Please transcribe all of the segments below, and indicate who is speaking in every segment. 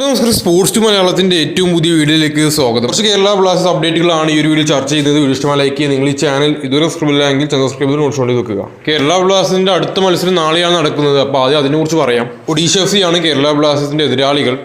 Speaker 1: നമസ്കാരം sports to മലയാളത്തിന്റെ ഏറ്റവും പുതിയ വീഡിയോയിലേക്ക് സ്വാഗതം. കുറച്ച് കേരള ബ്ലാസ്റ്റേഴ്സ് അപ്ഡേറ്റുകളാണ് ഈ ഒരു വീഡിയോ ചർച്ച ചെയ്തത് വീഡിയോ ഇഷ്ടമായി ലൈക്ക് ചെയ്യുക. നിങ്ങൾ ഈ ചാനൽ ഇതുവരെ സബ്സ്ക്രൈബ് ഇല്ലെങ്കിൽ സബ്സ്ക്രൈബ് ചെയ്ത് നോട്ടിച്ചുകൊണ്ട് വെക്കുക. കേരള ബ്ലാസ്റ്റേഴ്സിന്റെ അടുത്ത മത്സരം നാളെയാണ് നടക്കുന്നത്. അപ്പോൾ ആദ്യം അതിനെക്കുറിച്ച് പറയാം. ഒഡീഷ എഫ് സി ആണ് കേരള ബ്ലാസ്റ്റേഴ്സിന്റെ എതിരാളികൾ.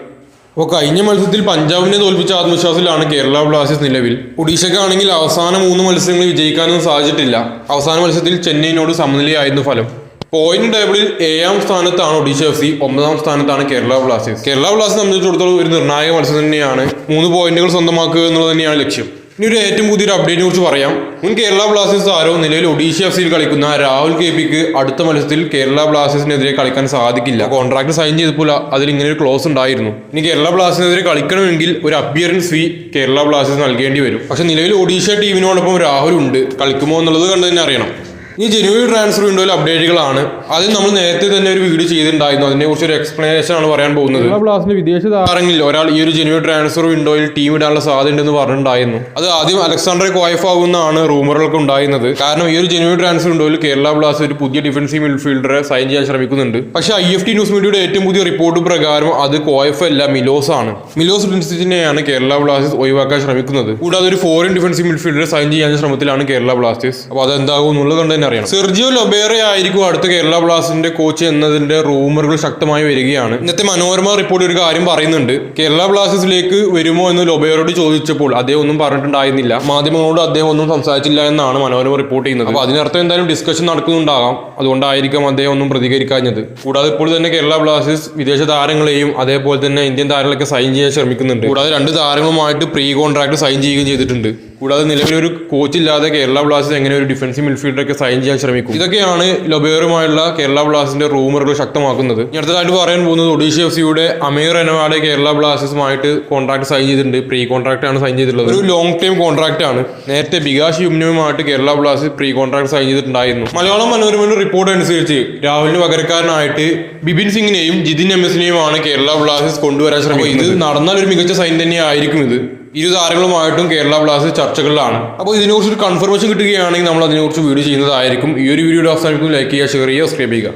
Speaker 1: അപ്പോൾ കഴിഞ്ഞ മത്സരത്തിൽ പഞ്ചാബിനെ തോൽപ്പിച്ച ആത്മവിശ്വാസത്തിലാണ് കേരള ബ്ലാസ്റ്റേഴ്സ് നിലവിൽ. ഒഡീഷയ്ക്കാണെങ്കിൽ അവസാന മൂന്ന് മത്സരങ്ങൾ വിജയിക്കാനൊന്നും സാധിച്ചിട്ടില്ല. അവസാന മത്സരത്തിൽ ചെന്നൈയിനോട് സമനിലയായിരുന്നു ഫലം. പോയിന്റ് ടേബിളിൽ ഏഴാം സ്ഥാനത്താണ് ഒഡീഷ എഫ് സി ഒമ്പതാം സ്ഥാനത്താണ് കേരള ബ്ലാസ്റ്റേഴ്സ് കേരള ബ്ലാസ്റ്റേഴ്സ് സംബന്ധിച്ചിടത്തോളം ഒരു നിർണായക മത്സരം തന്നെയാണ്. മൂന്ന് പോയിന്റുകൾ സ്വന്തമാക്കുക എന്നുള്ളത് തന്നെയാണ് ലക്ഷ്യം. ഇനി ഒരു ഏറ്റവും പുതിയൊരു അപ്ഡേറ്റിനെ കുറിച്ച് പറയാം. മുൻ കേരള ബ്ലാസ്റ്റേഴ്സ് താരവും നിലവിൽ ഒഡീഷ എഫ് സിയിൽ കളിക്കുന്ന രാഹുൽ കെ പിക്ക് അടുത്ത മത്സരത്തിൽ കേരള ബ്ലാസ്റ്റേഴ്സിനെതിരെ കളിക്കാൻ സാധിക്കില്ല. കോൺട്രാക്ട് സൈൻ ചെയ്തപ്പോൾ അതിൽ ഇങ്ങനെ ഒരു ക്ലോസ് ഉണ്ടായിരുന്നു. ഇനി കേരള ബ്ലാസ്റ്റേഴ്സിനെതിരെ കളിക്കണമെങ്കിൽ ഒരു അപ്പിയറൻസ് ഫീ കേരള ബ്ലാസ്റ്റേഴ്സ് നൽകേണ്ടി വരും. പക്ഷെ നിലവിൽ ഒഡീഷ ടീമിനോടൊപ്പം രാഹുൽ ഉണ്ട്. കളിക്കുമോ എന്നുള്ളത് കണ്ടു തന്നെ അറിയണം. ഈ ജനുവരി ട്രാൻസ്ഫർ വിൻഡോയിൽ അപ്ഡേറ്റുകളാണ് അത് നമ്മൾ നേരത്തെ തന്നെ ഒരു വീഡിയോ ചെയ്തിട്ടുണ്ടായിരുന്നു. അതിനെക്കുറിച്ച് ഒരു എക്സ്പ്ലനേഷൻ ആണ് പറയാൻ പോകുന്നത്. ബ്ലാസ്റ്റിന്റെ വിദേശ താരങ്ങളിൽ ഒരാൾ ഈ ഒരു ജനുവരി ട്രാൻസ്ഫർ വിൻഡോയിൽ ടീം ഇടാനുള്ള സാധ്യത ഉണ്ടെന്ന് പറഞ്ഞിട്ടുണ്ടായിരുന്നു. അത് ആദ്യം അലക്സാണ്ടർ കോയഫ് ആകുമെന്നാണ് റൂമറുകൾക്ക് ഉണ്ടായിരുന്നത്. കാരണം ഈ ഒരു ജനുവരി ട്രാൻസ്ഫർ വിൻഡോയിൽ കേരള ബ്ലാസ്റ്റ് ഒരു പുതിയ ഡിഫൻസീവ് മിഡ്ഫീൽഡറെ സൈൻ ചെയ്യാൻ ശ്രമിക്കുന്നുണ്ട്. പക്ഷേ ഐ എഫ് ടി ന്യൂസ് മീഡിയയുടെ ഏറ്റവും പുതിയ റിപ്പോർട്ട് പ്രകാരം അത് കോയഫ് അല്ല മിലോസ് ആണ്. മിലോസ് പ്രിൻസിനെയാണ് കേരള ബ്ലാസ്റ്റേഴ്സ് ഒഴിവാക്കാൻ ശ്രമിക്കുന്നത്. കൂടാതെ ഒരു ഫോറിൻ ഡിഫൻസീവ് മിഡ്ഫീൽഡറെ സൈൻ ചെയ്യാൻ ശ്രമത്തിലാണ് കേരള ബ്ലാസ്റ്റേഴ്സ് അപ്പോൾ അതെന്താകും എന്നുള്ളത് കണ്ട് തന്നെ അറിയണം. സെർജിയോ ലൊബേറെ ആയിരിക്കും അടുത്ത കേരള ബ്ലാസ്റ്റേഴ്സിന്റെ കോച്ച് എന്നതിന്റെ റൂമറുകൾ ശക്തമായി വരികയാണ്. ഇന്നത്തെ മനോരമ റിപ്പോർട്ട് ഒരു കാര്യം പറയുന്നുണ്ട്. കേരള ബ്ലാസ്റ്റേഴ്സിലേക്ക് വരുമോ എന്ന് ലൊബേറോട് ചോദിച്ചപ്പോൾ അദ്ദേഹം ഒന്നും പറഞ്ഞിട്ടുണ്ടായിരുന്നില്ല. മാധ്യമങ്ങളോട് അദ്ദേഹം ഒന്നും സംസാരിച്ചില്ല എന്നാണ് മനോരമ റിപ്പോർട്ട് ചെയ്യുന്നത്. അപ്പോൾ അതിനർത്ഥം എന്തായാലും ഡിസ്കഷൻ നടക്കുന്നുണ്ടാകാം. അതുകൊണ്ടായിരിക്കും അദ്ദേഹം ഒന്നും പ്രതികരിക്കാഞ്ഞത്. കൂടാതെ ഇപ്പോൾ തന്നെ കേരള ബ്ലാസ്റ്റേഴ്സ് വിദേശ താരങ്ങളെയും അതേപോലെ തന്നെ ഇന്ത്യൻ താരങ്ങളൊക്കെ സൈൻ ചെയ്യാൻ ശ്രമിക്കുന്നുണ്ട്. കൂടാതെ രണ്ട് താരങ്ങളുമായിട്ട് പ്രീ കോൺട്രാക്ട് സൈൻ ചെയ്യുകയും ചെയ്തിട്ടുണ്ട്. കൂടാതെ നിലവിൽ ഒരു കോച്ച് ഇല്ലാതെ കേരള ബ്ലാസ്റ്റേഴ്സ് എങ്ങനെ ഒരു ഡിഫൻസീവ് മിഡ്ഫീൽഡറൊക്കെ സൈൻ ചെയ്യാൻ ശ്രമിക്കും? ഇതൊക്കെയാണ് ലൊബേറുമായുള്ള കേരള ബ്ലാസ്റ്റേഴ്സിന്റെ റൂമറുകൾ ശക്തമാക്കുന്നത്. അടുത്തതായിട്ട് പറയാൻ പോകുന്നത് ഒഡീഷ എഫ് സിയുടെ അമീർ എനവാഡ് കേരള ബ്ലാസ്റ്റേഴ്സുമായിട്ട് കോൺട്രാക്ട് സൈൻ ചെയ്തിട്ടുണ്ട്. പ്രീ കോൺട്രാക്ട് ആണ് സൈൻ ചെയ്തിട്ടുള്ളത്. ഒരു ലോങ് ടൈം കോൺട്രാക്ട് ആണ്. നേരത്തെ Bikash യുമ്നുമായിട്ട് Kerala Blasters pre contract sign ചെയ്തിട്ടുണ്ടായിരുന്നു. മലയാളം മനോരമയുടെ റിപ്പോർട്ട് അനുസരിച്ച് രാഹുലിന് പകരക്കാരനായിട്ട് ബിപിൻ സിംഗിനെയും ജിതിൻ എം എസിനെയുമാണ് കേരള ബ്ലാസ്റ്റേഴ്സ് കൊണ്ടുവരാൻ ശ്രമിക്കുന്നത്. ഇത് നടന്നാൽ ഒരു മികച്ച സൈൻ തന്നെയായിരിക്കും ഇത്. ഇരു താരങ്ങളുമായിട്ടും കേരള ബ്ലാസ്റ്റേഴ്സ് ചർച്ചകളിലാണ്. അപ്പോൾ ഇതിനെക്കുറിച്ച് ഒരു കൺഫർമേഷൻ കിട്ടുകയാണെങ്കിൽ നമ്മൾ അതിനെക്കുറിച്ച് വീഡിയോ ചെയ്യുന്നതായിരിക്കും. ഈ ഒരു വീഡിയോ അവസാനിക്കും ലൈക്ക് ചെയ്യുക ഷെയർ ചെയ്യുക സബ്സ്ക്രൈബ് ചെയ്യുക.